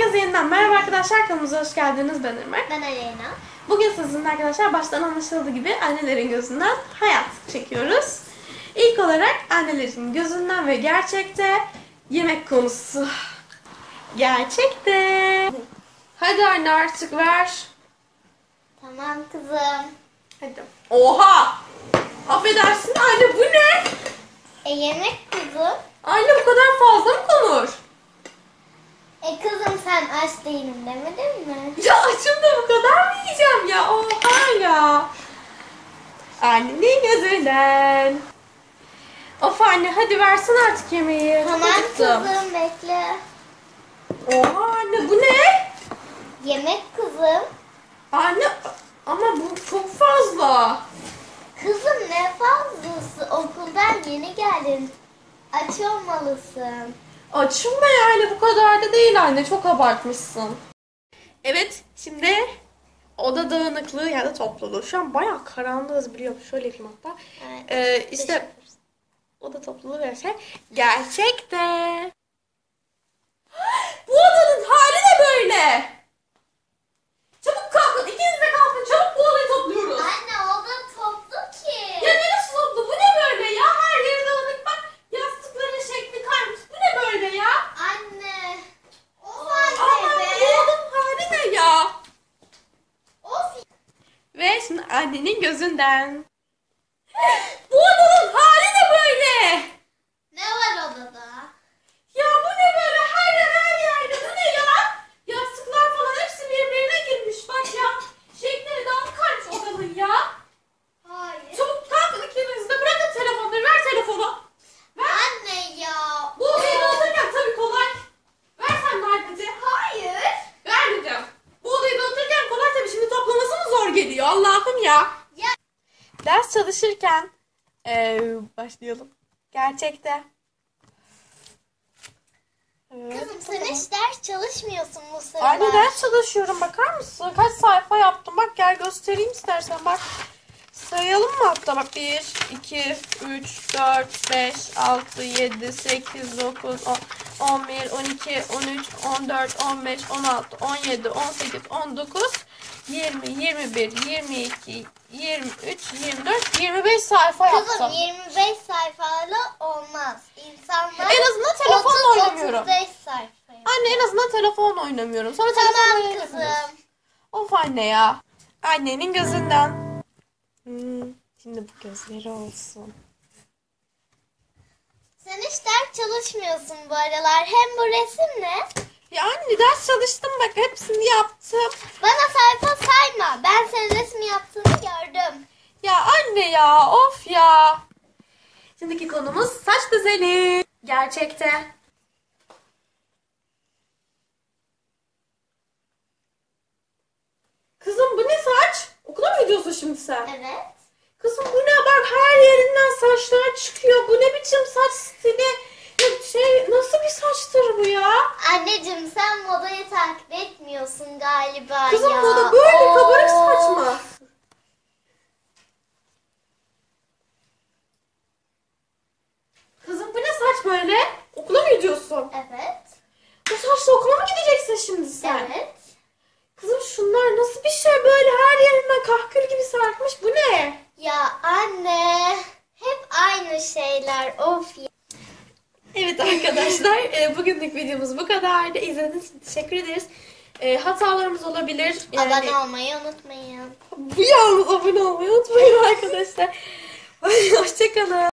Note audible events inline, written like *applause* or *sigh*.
Herkese yeniden merhaba arkadaşlar. Kanalımıza hoş geldiniz. Ben Irmak. Ben Aleyna. Bugün sizinle arkadaşlar baştan anlaşıldığı gibi annelerin gözünden hayat çekiyoruz. İlk olarak annelerin gözünden ve gerçekte yemek konusu. Gerçekte. Hadi anne artık ver. Tamam kızım. Hadi. Oha! Affedersin anne bu ne? E yemek kızım. Anne bu kadar fazla mı konur? E kızım sen aç değilim demedin mi? Ya açım da bu kadar mı yiyeceğim ya? Oha ya. Annenin gözünden. Of anne hadi versin artık yemeği. Çok Tamam acıktım. kızım bekle. Oha anne bu ne? Yemek kızım. Anne ama bu çok fazla. Kızım ne fazlası okuldan yeni geldin. Aç olmalısın. Açım da yani bu kadar da değil anne. Çok abartmışsın. Evet şimdi oda dağınıklığı ya da topluluğu. Şu an bayağı karanlığız biliyor musun? Şöyle yapayım hatta. Evet. Ee, işte oda topluluğu ve şey. Gerçekte. Bu odanın hali ne böyle? Çabuk kalkın. İkiniz de kalkın. Çabuk bu odayı topluyoruz. Anne o da toplu ki. Ya neresi toplu? Bu ne böyle ya? Her yeri dağınık bak. Yastıkların şekli kaymış. Bu ne böyle ya? Anne. Of Aman anne bu be. odanın hali ne ya? Of. Annenin gözünden. Bu odanın hali ne böyle? Ne var odada? Ya bu ne böyle? Her yer her yerde. Bu ne ya? Yastıklar falan hepsi birbirine girmiş. Bak ya. Şekleri dağınık kalmış odanın ya. Hayır. Çabuk kalkın ikiniz de. Bırakın telefonları. Ver telefonu. Ver. Anne ya. Bu odayı dağıtırken tabii kolay. Ver sen de iPad'i. Hayır. Vermeyeceğim. Bu odayı dağıtırken kolay tabii. Şimdi toplaması mı zor geliyor? Allah'ım ya. Ya. Ders çalışırken eee, başlayalım. Gerçekte. Evet, Kızım sen tamam. hiç ders çalışmıyorsun bu sıralar. Anne ders çalışıyorum bakar mısın? Kaç sayfa yaptım bak gel göstereyim istersen bak. Sayalım mı hatta bak 1, 2, 3, 4, 5, 6, 7, 8, 9, 10, 11, 12, 13, 14, 15, 16, 17, 18, 19, 20, 21, 22, 23, 24, 25 sayfa yaptım. Kızım 25 sayfayla olmaz. İnsanlar En azından telefonla oynamıyorum. 35 sayfa. Anne en azından telefonla oynamıyorum. Sonra telefonla Tamam oynayamıyoruz. kızım. Of anne ya. Annenin gözünden. Hmm, şimdi bu gözleri olsun. Sen hiç ders çalışmıyorsun bu aralar. Hem bu resim ne? Anne ders çalıştım bak hepsini yaptım. Bana sayfa sayma. Ben senin resmi yaptığını gördüm. Ya anne ya of ya. Şimdiki konumuz saç düzeni. Gerçekte. Kızım bu ne saç? Okula mı gidiyorsun şimdi sen? Evet. Kızım bu ne bak her yerinden saçlar çıkıyor. Bu ne biçim saç stili? Ya şey nasıl bir saçtır bu ya? Anneciğim sen modayı takip etmiyorsun galiba Kızım ya. bu da böyle kabarık Of. mı? Kızım bu ne saç böyle? Okula mı gidiyorsun? Evet. Bu saçla okula mı gideceksin şimdi sen? Evet. Kızım şunlar nasıl bir şey böyle her yerinden kahkül gibi sarkmış. Bu ne? Ya anne. Hep aynı şeyler. Of ya. Evet arkadaşlar e, bugünlük videomuz bu kadardı. İzlediğiniz için teşekkür ederiz. E, hatalarımız olabilir. Yani, Abone olmayı unutmayın. Bu yalnız abone olmayı unutmayın arkadaşlar. *laughs* Hoşçakalın.